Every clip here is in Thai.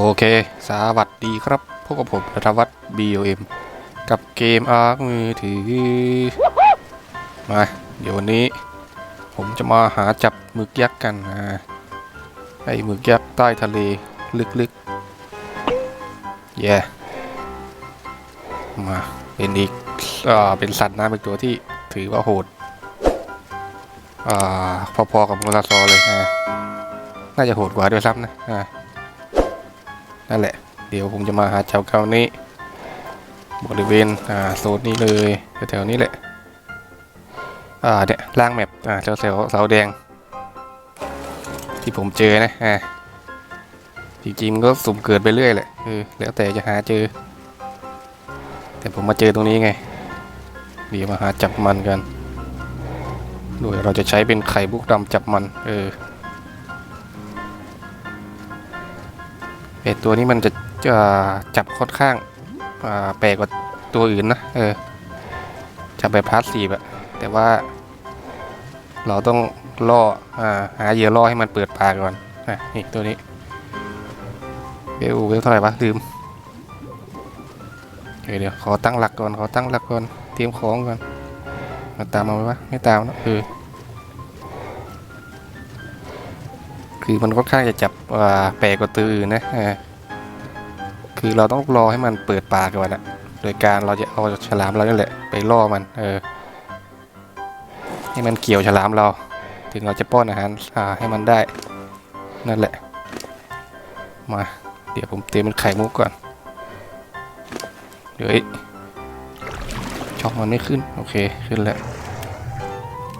โอเค สวัสดีครับพบกับผมรัฐวัฒน์ BOM กับเกมอาร์คมือถือ มา เดี๋ยววันนี้ ผมจะมาหาจับหมึกยักษ์กันนะไอ้หมึกยักษ์ใต้ทะเล ลึกๆ แย่มา เป็นอีกอ่าเป็นสัตว์น้ำเป็นตัวที่ถือว่าโหด อ่า พอๆกับโมซาซอเลยนะน่าจะโหดกว่าด้วยซ้ำนะอ่า นั่นแหละ เดี๋ยวผมจะมาหาเจ้าเกานี้ บริเวณอ่าโซนนี้เลยแถวๆนี้แหละอ่าเนี่ยล่างแมปอ่าแถวๆเสาแดง ที่ผมเจอนะอ่าจริงๆก็สุ่มเกิดไปเรื่อยแหละเออแล้วแต่จะหาเจอ แต่ผมมาเจอตรงนี้ไง เดี๋ยวมาหาจับมันกัน โดยเราจะใช้เป็นไข่บุกดำจับมัน เออ เอตัวนี้มันจะจะจับค่อนข้างอ่าแปลกกว่าตัวอื่นนะเออจับแบบพาสซีฟอะแต่ว่า เราต้องล่ออหาเหยื่อล่อให้มันเปิดปากก่อนอะนี่ตัวนี้เวลเวลเท่าไหร่วะลืมเเดี๋ยวขอตั้งหลักก่อนขอตั้งหลักก่อนเตรียมของก่อนมาตามมาไหมวะไม่ตามนะเออ คือมันค่อนข้างจะจับแปลกกว่าตัวอื่นนะคือเราต้องรอให้มันเปิดปากก่อนอะโดยการเราจะเอาฉลามเราเนี่ยแหละไปล่อมัน เออให้มันเกี่ยวฉลามเรา ถึงเราจะป้อนอาหารให้มันได้ นั่นแหละ มา เดี๋ยวผมเตรียมเป็นไข่มุกก่อน เดี๋ยวอีกช่องมันไม่ขึ้น โอเค ขึ้นแล้ว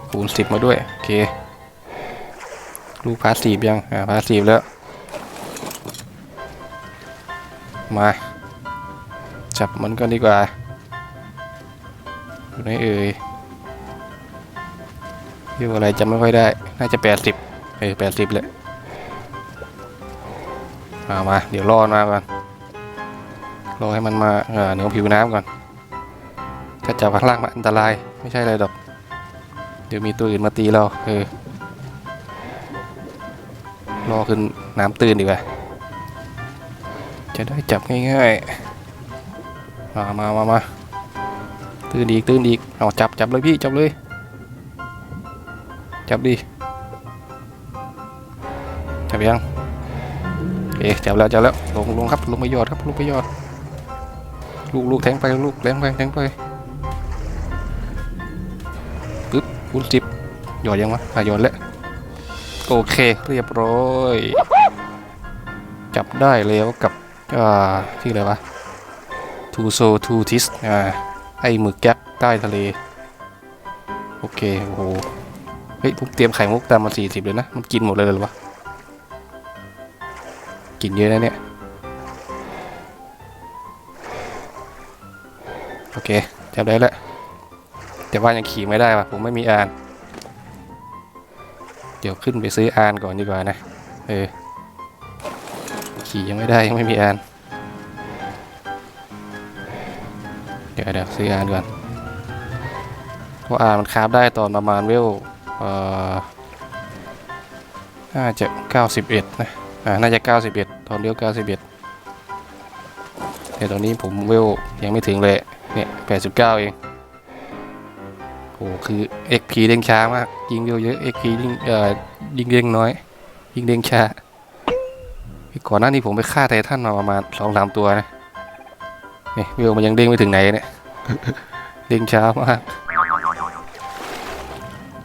คูณสิบมาด้วย โอเค ลูกพาสซีฟยัง อ่าพาสซีฟแล้ว มา จับมันก็ดีกว่าอยู่ไหนเอ่ยอยู่อะไรจำไม่ค่อยได้ น่าจะแปดสิบเออแปดสิบเลยมามา เดี๋ยวรอมาก่อน รอให้มันมาเอ่อเหนือผิวน้ำก่อน ถ้าจับข้างล่างมันอันตราย ไม่ใช่อะไรดอก เดี๋ยวมีตัวอื่นมาตีเรา เออ รอขึ้นน้ำตื้นดีกว่า จะได้จับง่ายๆ มามามามาตื้นอีกตื้นอีกเอาจับจับเลยพี่จับเลย จับดิ จับยัง เอ๊ะจับแล้วจับแล้วลงลงครับลงไปยอดครับลงไปยอด ลูกลูกแทงไปลูกแทงไปแทงไปปึ๊บคูณสิบหยอดยังวะอะหยอดแล้ว โอเคเรียบร้อย จับได้แล้วกับอ่าที่อะไรวะทูโซทูทิสอ่าไอหมึกยักษ์ใต้ทะเล โอเคโอ้โหเฮ้ยผมเตรียมไข่มุกตามมาสี่สิบเลยนะ มันกินหมดเลยหรือวะกินเยอะนะเนี่ย โอเคจับได้แล้วแต่ว่ายังขี่ไม่ได้ว่ะผมไม่มีอาน เดี๋ยวขึ้นไปซื้ออานก่อนดีกว่านะ เออ ขี่ยังไม่ได้ยังไม่มีอาน เดี๋ยวเดี๋ยวซื้ออานก่อนเพราะอานมันคราฟได้ตอนประมาณเวลเอ่อน่าจะ91 นะ อ่า น่าจะ 91 ตอนเดียว91แต่ตอนนี้ผมเวลยังไม่ถึงเลย เนี่ย89 เอง โอ้คือ XP เด้งช้ามาก ยิงเวลเยอะ XP ยิ่งเอ่อยิงเด้งน้อย ยิงเด้งช้าก่อนหน้านี้ผมไปฆ่าไททันมาประมาณสองสามตัวนะนี่เวลมันยังเด้งไม่ถึงไหนเนี่ยเด้งช้ามาก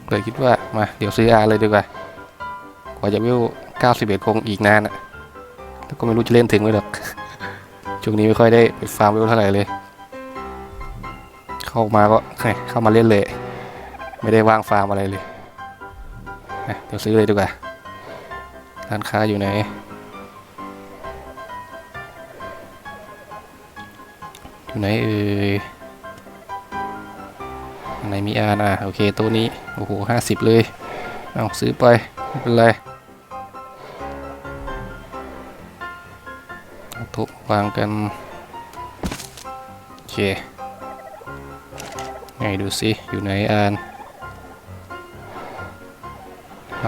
เลยคิดว่ามาเดี๋ยวซื้ออาเลยดีกว่ากว่าจะเวล91คงอีกนานอะแล้วก็ไม่รู้จะเล่นถึงไหมหรอกช่วงนี้ไม่ค่อยได้ไปฟาร์มเวลเท่าไหร่เลย เข้ามาก็เฮ้ยเข้ามาเล่นเลย ไม่ได้ว่างฟาร์มอะไรเลยเดี๋ยวซื้อเลยดีกว่า ร้านค้าอยู่ไหน อยู่ไหนเอ่ยอันไหนมีอานอะโอเคตัวนี้ โอ้โหห้าสิบเลย เอาซื้อไป ไม่เป็นไรเอาโต๊ะวางกัน โอเคไหนดูสิ อยู่ไหนอาน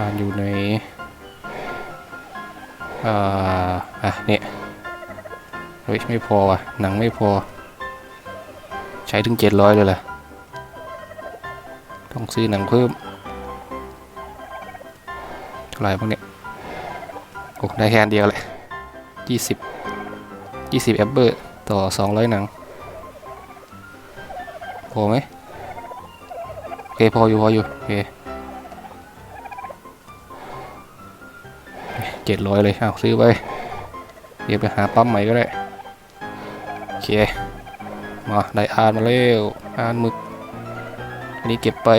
านอยู่ในอ่าอะเนี่ยเฮ้ไม่พอว่ะ หนังไม่พอ ใช้ถึงเจ็ดร้อยเลยล่ะ ต้องซื้อหนังเพิ่ม เท่าไหร่พวกนี้โอ้ได้แค่เดียวเลยยี่สิบยี่สิบแอปเบอร์ต่อสองร้อยหนัง พอไหมโอเค พออยู่ พออยู่ โอเค เจ็ดร้อยเลยเอาซื้อไปเดี๋ยวไปหาปั๊มใหม่ก็ได้ โอเค มาได้อ่านมาเร็วอ่านมึก อันนี้เก็บไป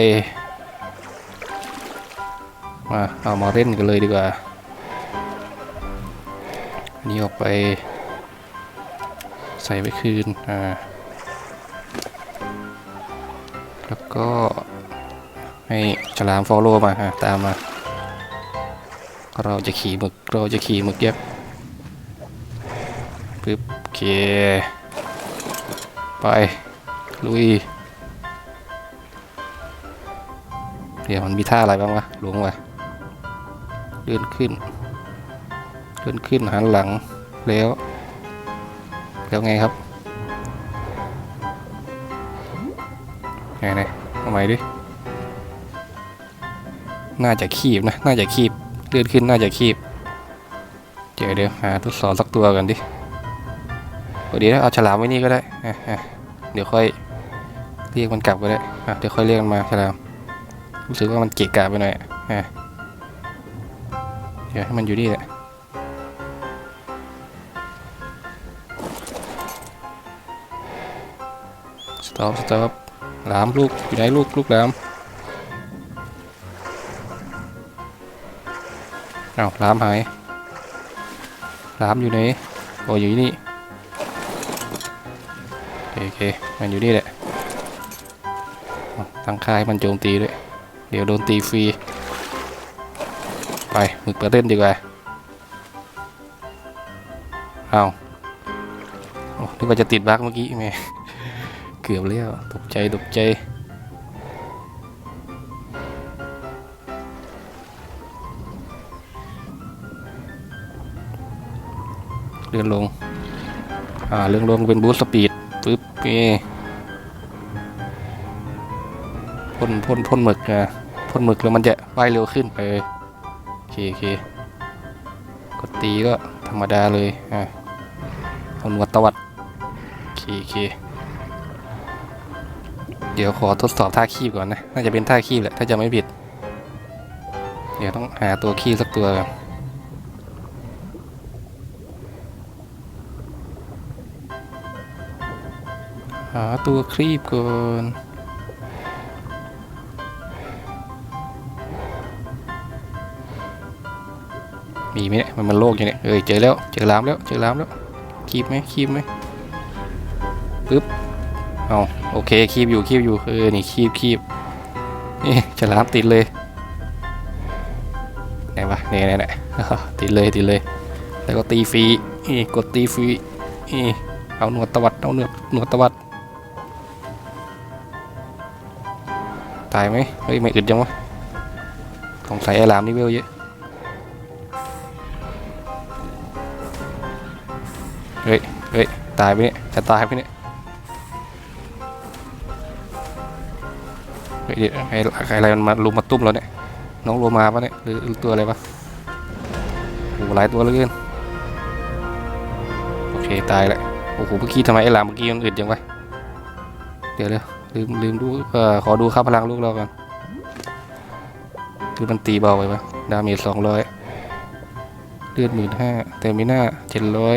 มาเอามาเล่นกันเลยดีกว่า อันนี้ออกไป ใส่ไว้คืน อ่า แล้วก็ให้ฉลามฟอลโล่มา ตามมา เราจะขี่หมึกเราจะขี่หมึกเย็บปึ๊บโอเคไปลุยเดี๋ยวมันมีท่าอะไรบ้างวะหลวงวะเดินขึ้น เดินขึ้นหันหลังแล้ว แล้วไงครับไงไงทำไมดิ น่าจะขีบนะ น่าจะขีบ เลื่อนขึ้นน่าจะคีบเดี๋ยวเดี๋ยวหาทดสอบสักตัวกันดิพอดีนะเอาฉลามไว้นี่ก็ได้เดี๋ยวค่อยเรียกมันกลับก็ได้เดี๋ยวค่อยเรียกมันมาฉลามรู้สึกว่ามันเกะกะไปหน่อยเดี๋ยวให้มันอยู่นี่แหละสต็อปสต็อปหลามลูกอยู่ไหนลูกลูกหลาม อ้าวลามหายลามอยู่ไหนโอ้อยู่นี่โอเคมันอยู่นี่แหละตั้งค่ายมันโจมตีด้วย เดี๋ยวโดนตีฟรี ไปหมึกเปิเล่นดีกว่าเอาโอ้นึกว่าจะติดบล็อกเมื่อกี้แมเกือบแล้วตกใจตกใจ ลื่อนลง อ่าเลื่อนลงเป็นบูสต์สปีดปึ๊บพี่พ่นพ่นพ่นหมึกนะพ่นหมึกแล้วมันจะว่ายเร็วขึ้นไปโอเคโอเคกดตีก็ธรรมดาเลยอะเอาหนวดตวัดโอเคโอเคเดี๋ยวขอทดสอบท่าคีบก่อนนะ น่าจะเป็นท่าคีบแหละ ถ้าจะไม่ผิด เดี๋ยวต้องหาตัวคีบสักตัวก่อนาตัวครีบก่อนมีไหมเนี่ยมันมันโลกอยู่เนี่ยเอ้ยเจอแล้วเจอลามแล้วเจอลามแล้วคีบไหมคีบไหมปึ๊บเอาโอเคคีบอยู่คีบอยู่เออนี่คีบคีบนี่ฉลามติดเลยไหนวะเนี่ยเนี่ยติดเลยติดเลย แล้วก็ตีฟรีนี่กดตีฟรีนี่เอาหนวดตวัดเอาหนวดหนวดตวัด ตายไหมเฮ้ยไม่อึดยังวะสงสัยไอ้ลามนี่เวลเยอะเฮ้ยเฮ้ยตายไปเนี่ยจะตายไปเนี่ยเฮ้ยเดี๋ไอ้อะไรมันมาลุมมาตุ้มเราเนี่ยน้องโลมาปะเนี่ยหรือตัวอะไรปะโอ้หลายตัวเลยเกินโอเคตายแล้วโอ้โหเมื่อกี้ทำไมไอ้ลามเมื่อกี้ยังอึดยังวะเดี๋ยวเร็ว ลืมลืมดูเอ่อขอดูค่าพลังลูกเรากันคือมันตีเบาไปปะดาเมจสองร้อยเลือดหมื่นห้าเต็มมิน่าเจ็ดร้อย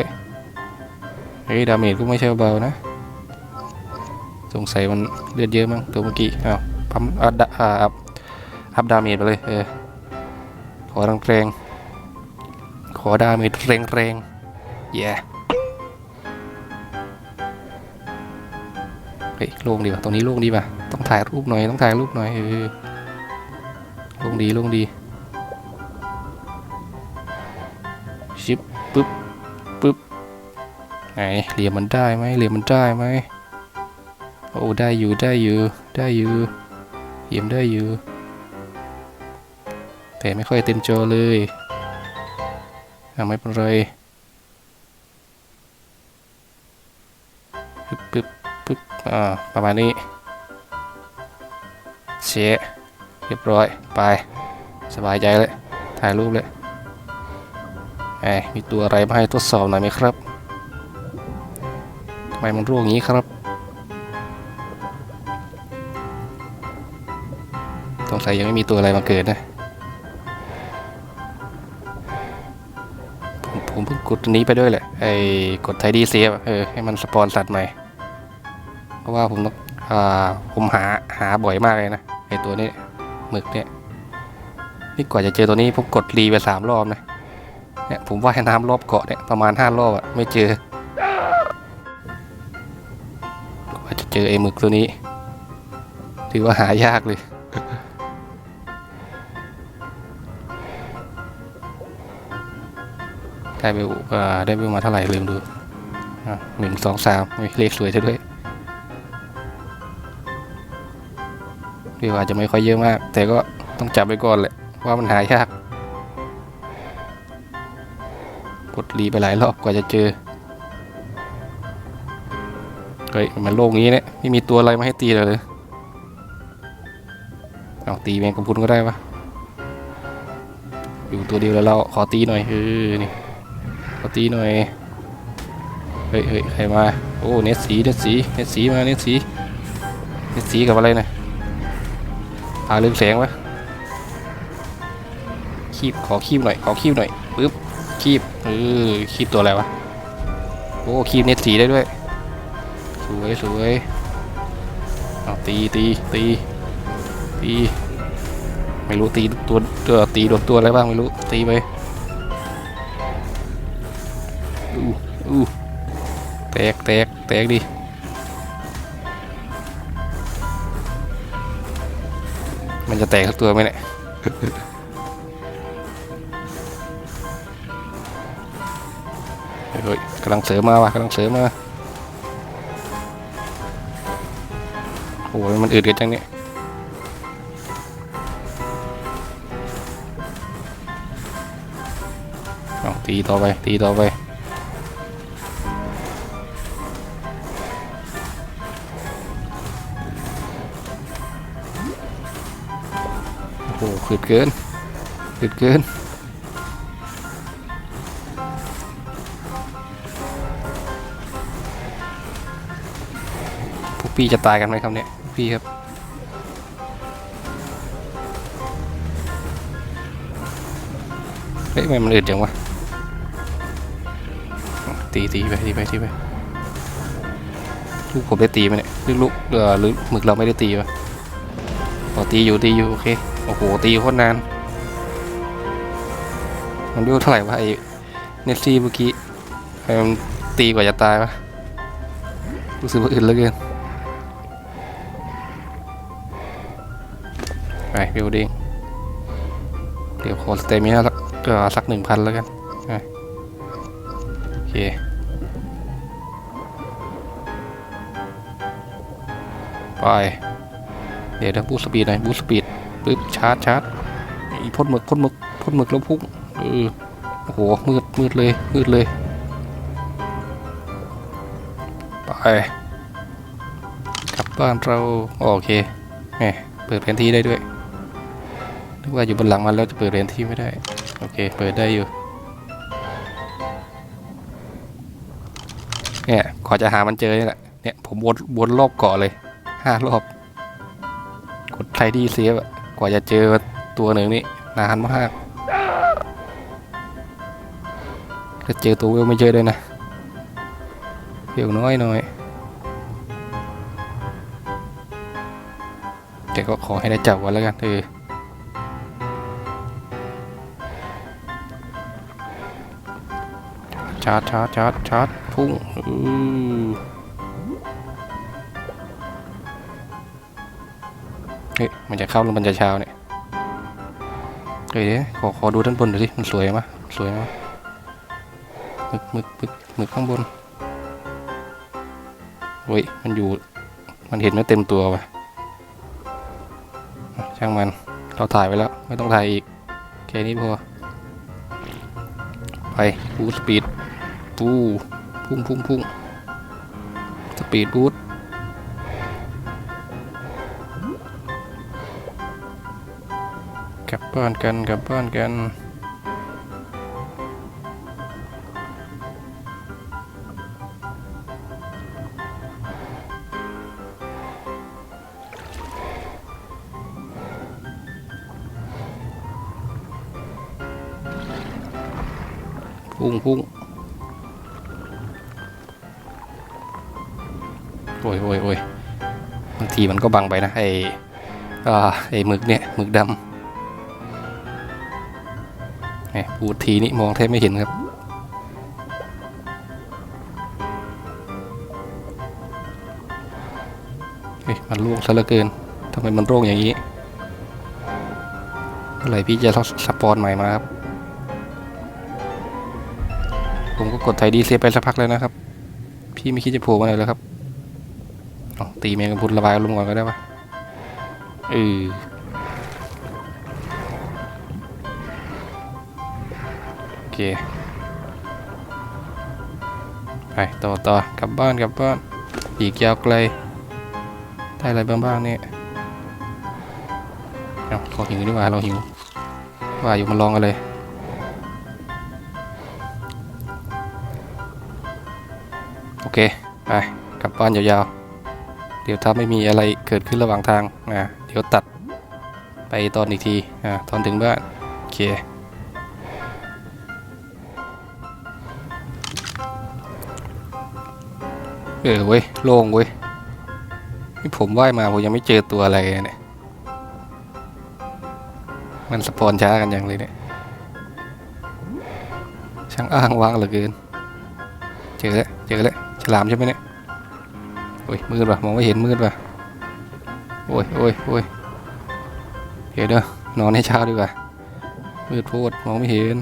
เฮ้ยดาเมจก็ไม่ใช่เบานะ สงสัยมันเลือดเยอะมั้งตัวเมื่อกี้อ้าวปั๊มอัดอ่าอัพอัพดาเมจไปเลยเออขอแรงๆขอดาเมจแรงแรงเย้ yeah. ฮ้ยโล่งดีป่ะตรงนี้โล่งดีป่ะต้องถ่ายรูปหน่อยต้องถ่ายรูปหน่อยเออโล่งดีโล่งดีชิปปึ๊บปึ๊บไหนเหลี่ยมมันได้ไหมเหลี่ยมมันได้ไหมโอ้ได้อยู่ได้อยู่ได้อยู่เหลี่ยมได้อยู่แต่ไม่ค่อยเต็มจอเลยไม่เป็นไร อ่าประมาณนี้เชะเรียบร้อยไปสบายใจเลย ถ่ายรูปเลยไอ้มีตัวอะไรมาให้ทดสอบหน่อยไหมครับทำไมมันร่วงองี้ครับสงสัยยังไม่มีตัวอะไรมาเกิดนะผมผมเพิ่งกดนี้ไปด้วยแหละไอ้กดไทดีเซฟเออให้มันสปอนสัตว์ใหม่ เพราะว่าผมต้องผมหาหาบ่อยมากเลยนะไอตัวนี้หมึกเนี่ยนี่กว่าจะเจอตัวนี้ผมกดรีไปสามรอบนะเนี่ยผมว่ายน้ำรอบเกาะเนี่ยประมาณห้ารอบอะไม่เจอกว่าจะเจอไอ้หมึกตัวนี้ ถือว่าหายากเลยได้ไปอ่าได้ไปมาเท่าไหร่ลืมดูหนึ่งสองสามเลขสวยซะด้วย ดีว่าจะไม่ค่อยเยอะมาก แต่ก็ต้องจับไปก่อนแหละว่ามันหายาก กดรีไปหลายรอบกว่าจะเจอ เฮ้ยมันโลกนี้เนี่ยไม่มีตัวอะไรมาให้ตีเลยเลย เอาตีแมงกะพุนก็ได้ปะอยู่ตัวเดียวแล้วเราขอตีหน่อยเออนี่ขอตีหน่อย เฮ้ยเฮ้ยใครมา โอ้ เน็ตสี เน็ตสี เน็ตสีมา เน็ตสี เน็ตสีกับอะไรนะ พาเรืองแสงวะคีบขอคีบหน่อยขอคีบหน่อยปึ๊บคีบเออคีบตัวอะไรวะโอ้คีบเน็ตสีได้ด้วย สวยสวยเอาตีตีตีตีไม่รู้ตีตัวตัวตีโดนตัวอะไรบ้างไม่รู้ตีไปอู้อู้แตกแตกแตกดิ จะแตกสักตัวไหมเนี่ยเฮ้ยกำลังเสริมมาว่ะกำลังเสริมมาโอ้ยมันอืดกันจังเนี่ยเอาตีต่อไป ตีต่อไป อ้โหขืดเกินขืดเกินพวกพี่จะตายกันไหมครับเนี่ยพวกพี่ครับเฮ้ยทำไมมันอืดจังวะตีตีไปตีไปตีไปลูกผมได้ตีไหมเนี่ยลูกเออหรือหมึกเราไม่ได้ตีวะอ๋อตีอยู่ตีอยู่โอเค โอ้โห ตีโคตรนาน มันดูเท่าไหร่วะไอ้เนสซี่เมื่อกี้ทำไมมันตีกว่าจะตายวะรู้สึกว่าอื่นเหลือเกินไปเบลดิ้งเดี๋ยวขอสเตมิน่ากเออสักหนึ่งพันแล้วกันโอเคไป เดี๋ยวนะบูสปีดหน่อยบูสปีด ปึ๊บชาร์จชาร์จอีพ่นหมึกพ่นหมึกพ่นหมึกแล้วพุ่งเออโอ้โหมืดมืดเลยมืดเลยไปกลับบ้านเราโอเคแหมเปิดแผนที่ได้ด้วยนึกว่าอยู่บนหลังมันแล้วจะเปิดแผนที่ไม่ได้โอเคเปิดได้อยู่เนี่ยขอจะหามันเจอนี่แหละเนี่ยผมวนวนรอบเกาะเลยห้ารอบกดไทดีเซฟอะ ว่าจะเจอตัวหนึ่งนี่นานมากถ้าเจอตัวเวลไม่เจอด้วยนะเพียวน้อยหน่อยแต่ก็ขอให้ได้จับวันแล้วกันเออชาร์จชาร์จชาร์จชาร์จพุ่งอือ ฮ้ยมันจะเข้าหรือมันจะเช้าเนี่ยเฮ้ยเดี๋ยวขอขอดูด้านบนหน่อยสิมันสวยไหมสวยไหมมึกมึกมึกมึกข้างบนเฮ้ยมันอยู่มันเห็นไม่เต็มตัวว่ะช่างมันเราถ่ายไว้แล้วไม่ต้องถ่ายอีกแค่นี้พอไปฟูสปีดปูพุ่งพุ่งพุ่งสปีดบูท บ้านกันกับบ้านกันพุ่งพุ่งโอ้ยโอ้ยโอ้ยบางทีมันก็บังไปนะไอ้อไอ้หมึกเนี่ยหมึกดำ เนี่ยปูดทีนี่มองแทบไม่เห็นครับ เฮ้ยมันล่วงซะเหลือเกินทำไมมันโร่งอย่างนี้เมื่อไหร่พี่จะสปอนใหม่มาครับ ผมก็กดไทยดีเซไปสักพักแล้วนะครับ พี่ไม่คิดจะโผล่มาไหนเลยครับตีแมงกะพุนระบายลมณ์ก่อนก็ได้ปะเออ เค ไปต่อต่อกลับบ้านกลับบ้านอีกยาวไกล ได้อะไรบ้างบ้างเนี่ยเอาเราหิวดีกว่าเราหิวว่าอยู่มาลองกันเลยโอเคไปกลับบ้านยาวๆ เดี๋ยวถ้าไม่มีอะไรเกิดขึ้นระหว่างทางนะเดี๋ยวตัดไปตอนอีกทีอ่าตอนถึงบ้านโอเค เออเว้ยโล่งเว้ยนี่ผมว่ายมาผมยังไม่เจอตัวอะไรเลยเนี่ย มันสปอนช้ากันอย่างเลยเนี่ย ช่างอ้างว้างเหลือเกิน เจอแล้วเจอแล้วฉลามใช่ไหมเนี่ย โอ้ยมืดว่ะมองไม่เห็นมืดว่ะ โอ้ยโอ้ยโอ้ยเดี๋ยวเด้อนอนให้เช้าดีกว่า มืดโพดมองไม่เห็น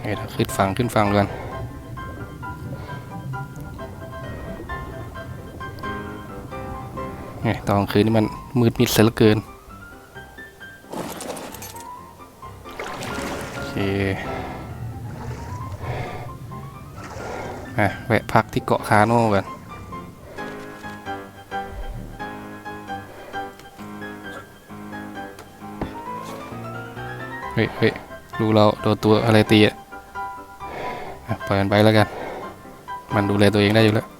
เดี๋ยวขึ้นฝั่งขึ้นฝั่งก่อน เนี่ยตอนกลางคืนนี่มันมืดมิดเสียเหลือเกินโอเคอะแวะพักที่เกาะคาโน่กันเฮ้ยเฮ้ยดูเราโดนตัวอะไรตีอะอะปล่อยมันไปแล้วกัน มันดูแลตัวเองได้อยู่แล้ว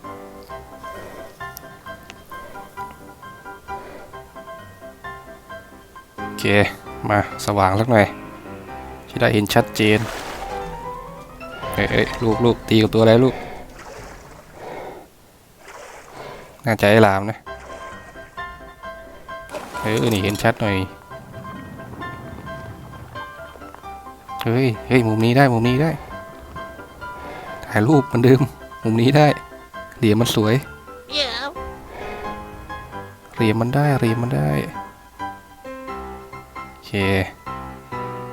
อเค มาสว่างสักหน่อยจะได้เห็นชัดเจนเอ้ยเอ้ยลูกลูกตีกับตัวอะไรลูก น่าจะไอ้หลามนะ เออนี่เห็นชัดหน่อย เฮ้ย เฮ้ย มุมนี้ได้ มุมนี้ได้ ถ่ายรูปเหมือนเดิม มุมนี้ได้ เหลี่ยมมันสวย Yeah. เหลี่ยมมันได้ เหลี่ยมมันได้โอ เค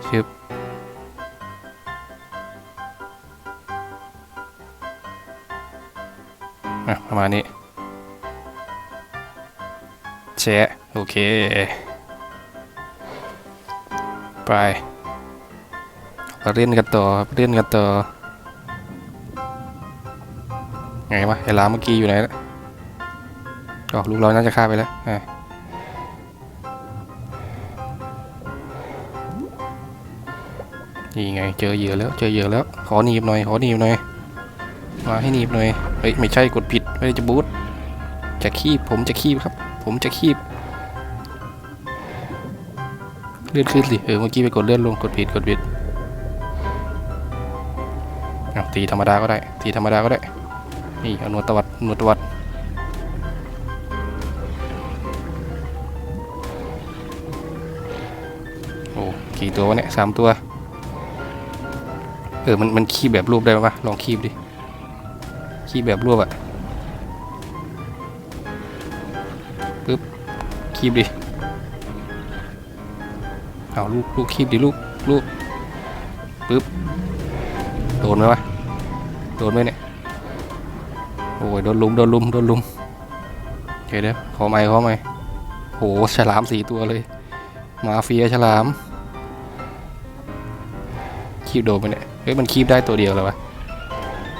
ชึบประมาณนี้แชะโอเค ไปเล่นกันต่อเล่นกันต่อ ไงวะไอ้ลาเมื่อกี้อยู่ไหนละอ๋อลูกเราน่าจะฆ่าไปแล้วอ่ นี่ไง เจอเหยื่อแล้วเจอเหยื่อแล้ว ขอหนีบหน่อยขอหนีบหน่อยมาให้หนีบหน่อยเฮ้ยไม่ใช่กดผิดไม่ได้จะบูทจะคีบผมจะคีบครับ ผมจะคีบเลื่อนขึ้นสิเออเมื่อกี้ไปกดเลื่อนลงกดผิดกดผิดเอาตีธรรมดาก็ได้ตีธรรมดาก็ได้นี่เอาหนวดตวัดหนวดตวัดโอ้กี่ตัววะเนี่ยสามตัว เออมันมันคีบแบบรูปได้ไหมวะลองคีบดิคีบแบบรวบอะปึ๊บคีบดิเอาลูกลูกคีบดิลูกลูกปึ๊บโดนไหมวะโดนไหมเนี่ยโอ้ยโดนลุมโดนลุมโดนลุมเดี๋ยวเดี๋ยวขอไม่ขอไม่โหฉลามสี่ตัวเลยมาเฟียฉลามคีบโดนไปเนี่ย ฮ้ยมันคีบได้ตัวเดียวเลยวะ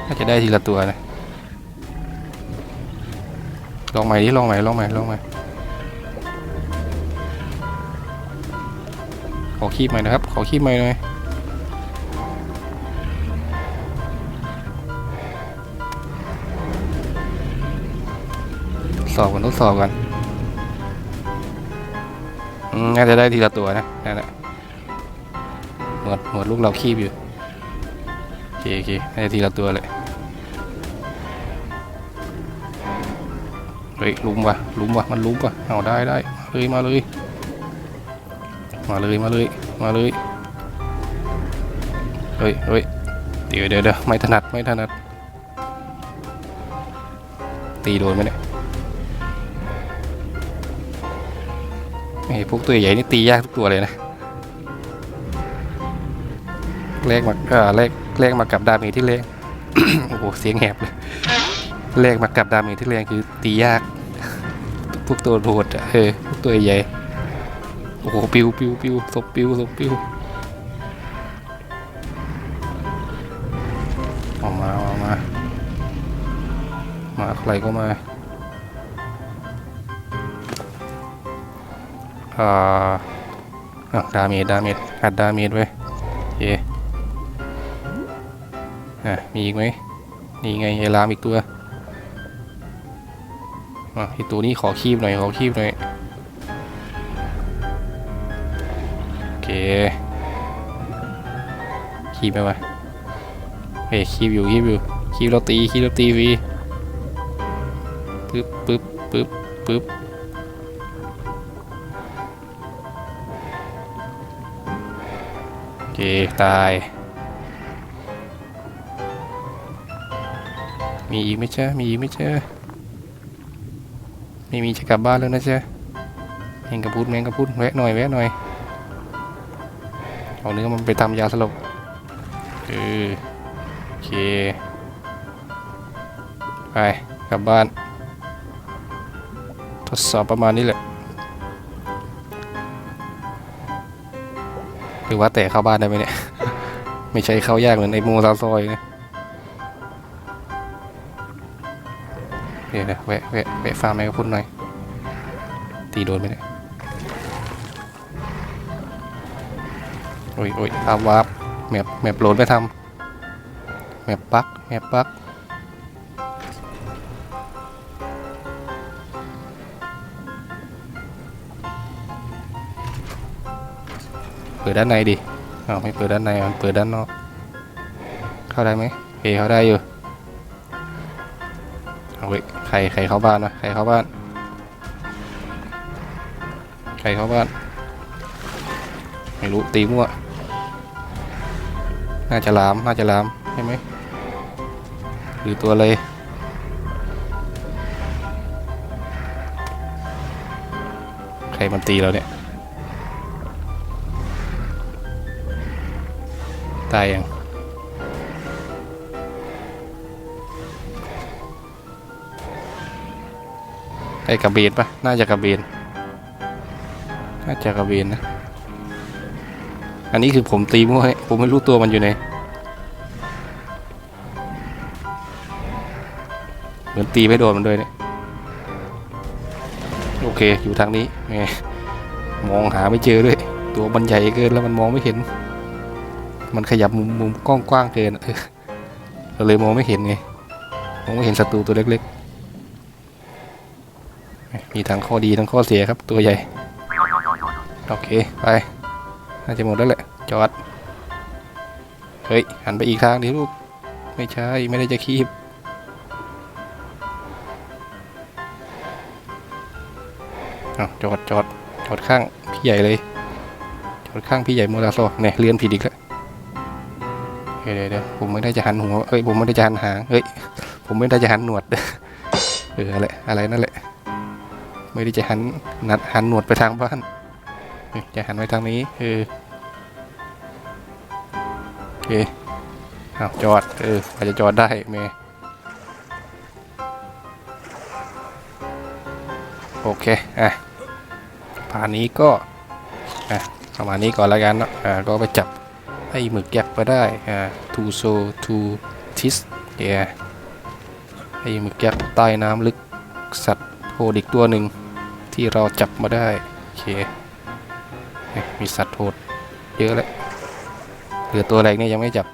น่าจะได้ทีละตัวนะลองใหม่ดิลองใหม่ลองใหม่ลองใหม่ขอคีบใหม่นะครับ ขอคีบใหม่หน่อยสอบกันทดสอบกันน่าจะได้ทีละตัวนะนั่นแหละหนวดหนวดลูกเราคีบอยู่ โอเคโอเคน่าจะทีละตัวเลยเฮ้ยลุมว่ะลุมว่ะมันลุมว่ะเอาได้ได้มาเลยมาเลย มาเลยมาเลยมาเลยเฮ้ยเฮ้ยเดี๋ยวเดี๋ยวเดี๋ยวไม่ถนัดไม่ถนัดตีโดนไหมเนี่ยไอ้พวกตัวใหญ่นี่ตียากทุกตัวเลยนะแรกมาเออแรก แรกมากับดาเมจที่แรงโอ้โห เสียงแหบเลยแรกมากับดาเมจที่แรงคือตียาก พวกตัวโหดอะเออพวกตัวใหญ่ โอ้โห ปิวปิวปิวศพปิวศพปิวออกมาออกมา มาใครก็มาอ่าดาเมจดาเมจอัดดาเมจไว้โอเค อะมีอีกไหมนี่ไงไอ้ลามอีกตัวอะไอตัวนี้ขอคีบหน่อยขอคีบหน่อยโอเคคีบไปวะเฮ้ยคีบอยู่คีบอยู่คีบเราตีคีบเราตีวีปึ๊บปึ๊บปึ๊บปึ๊บโอเคตาย มีอีกไหมเจ้ามีอีกไหมเจ้าไม่มีจะกลับบ้านแล้วนะเจ๊แมงกระพุดแมงกระพุดแวะหน่อยแวะหน่อยเอาเนื้อมันไปทำยาสลบเออโอเค ไปกลับบ้าน ทดสอบประมาณนี้แหละ หรือว่าแต่เข้าบ้านได้ไหมเนี่ย ไม่ใช่เข้ายากเหมือนไอ้โมซาซอยนะ เดี๋ยวนะแวะแวะแวะฟาร์มแมงกะพรุนหน่อย ตีโดนไหมเนี่ยโอ้ยโอ้ยตามวาร์ปแมปแมปโหลดไม่ทำแมปปักแมปปักเปิดด้านในดิอ้าวไม่เปิดด้านในมันเปิดด้านนอก เข้าได้ไหมโอเข้าได้อยู่ เอาเว้ยใครใครเข้าบ้านนะใครเข้าบ้าน ใครเข้าบ้าน ไม่รู้ตีมั่ว น่าจะลาม น่าจะลามใช่ไหมหรือตัวอะไรใครมันตีเราเนี่ย ตายยัง ไอ้กระเบนปะน่าจะกระเบนน่าจะกระเบนนะ อันนี้คือผมตีมั่วให้ผมไม่รู้ตัวมันอยู่ไหนเหมือนตีไม่โดนมันด้วยเนี่ยโอเคอยู่ทางนี้ไงมองหาไม่เจอด้วย ตัวมันใหญ่เกินแล้วมันมองไม่เห็น มันขยับมุมมุมกล้องกว้างเกินเออเราเลยมองไม่เห็นไงมองไม่เห็นศัตรูตัวเล็กๆ มีทั้งข้อดีทั้งข้อเสียครับตัวใหญ่ โอเค ไป น่าจะหมดแล้วแหละ จอด เฮ้ย หันไปอีกทางดิลูก ไม่ใช่ ไม่ได้จะคีบจอดจอดจอดข้างพี่ใหญ่เลย จอดข้างพี่ใหญ่โมราโซเนี่ยเรียนผิดอีกแล้วเดี๋ยวเดี๋ยวผมไม่ได้จะหันหัวเฮ้ยผมไม่ได้จะหันหางเฮ้ยผมไม่ได้จะหันหนวดเอออะไรอะไรนั่นแหละ ไม่ได้จะหันนัดหันหนวดไปทางบ้านจะหันไปทางนี้เออโอเคอ้าวจอดเอออาจจะจอดได้เมย์โอเคอะผ่านนี้ก็อะประมาณนี้ก่อนแล้วกันเนาะอ่าก็ไปจับไอ้หมึกยักษ์ไปได้อ่าทูโซทูทิสเดียไอ้หมึกยักษ์ใต้น้ำลึกสัตว์โหดอีกตัวหนึ่ง ที่เราจับมาได้ โอเค มีสัตว์โหดเยอะแล้วเหลือตัวอะไรเนี่ยยังไม่จับ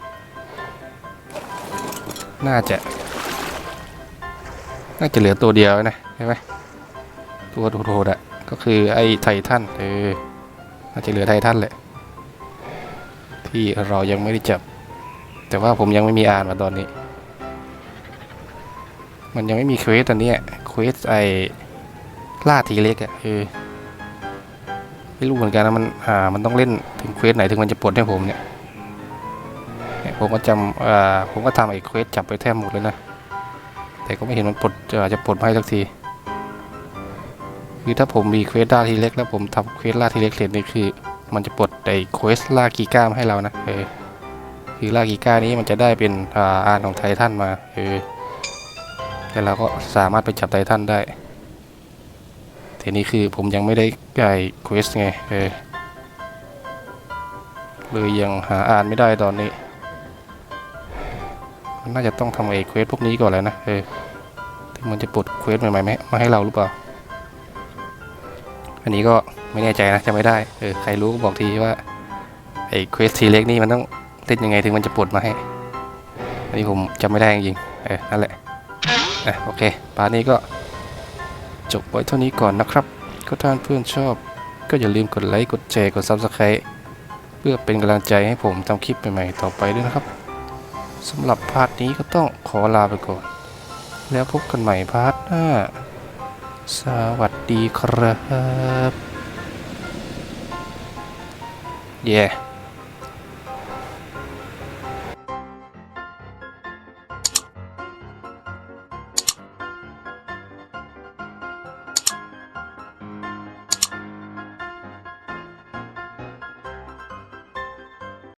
น่าจะ น่าจะเหลือตัวเดียวนะใช่ไหมตัวโหดๆอะก็คือไอ้ไททันเออน่าจะเหลือไททันแหละ ที่เรายังไม่ได้จับ แต่ว่าผมยังไม่มีอ่านมาตอนนี้ มันยังไม่มีเควสอันนี้เควสไอ ล่าทีเล็กอะเออไม่รู้เหมือนกันนะมันอ่ามันต้องเล่นถึงเควสไหนถึงมันจะปลดให้ผมเนี่ยผมก็จำอ่าผมก็ทำไอ้เควสจับไปแทบหมดเลยนะแต่ก็ไม่เห็นมันปลดจะจะปลดมาให้สักทีคือถ้าผมมีเควสล่าทีเล็กแล้วผมทำเควสล่าทีเล็กเสร็จนี่คือ มันจะปลดไอ้เควสล่ากีก้ามาให้เรานะเออคือล่ากีก้านี้มันจะได้เป็นอ่าอานของไททันมาเออแล้วเราก็สามารถไปจับไททันได้ ทีนี้คือผมยังไม่ได้ไอ้เควสไงเออเลยยังหาอ่านไม่ได้ตอนนี้ มันน่าจะต้องทำไอ้เควสพวกนี้ก่อนแล้วนะเออถึงมันจะปลดเควสใหม่ๆไหมมาให้เราหรือเปล่า อันนี้ก็ไม่แน่ใจนะจะไม่ได้เออใครรู้ก็บอกทีว่าไอ้เควสทีเล็กนี่มันต้องเล่นยังไงถึงมันจะปลดมาให้ อันนี้ผมจำไม่ได้จริงๆเออนั่นแหละอะโอเคปานี้ก็ จบไว้เท่านี้ก่อนนะครับ ก็ท่านเพื่อนชอบ ก็อย่าลืมกดไลค์กดแชร์กด Subscribe เพื่อเป็นกำลังใจให้ผมทำคลิปใหม่ๆต่อไปด้วยนะครับสำหรับพาร์ทนี้ก็ต้องขอลาไปก่อน แล้วพบกันใหม่พาร์ทหน้า สวัสดีครับเย้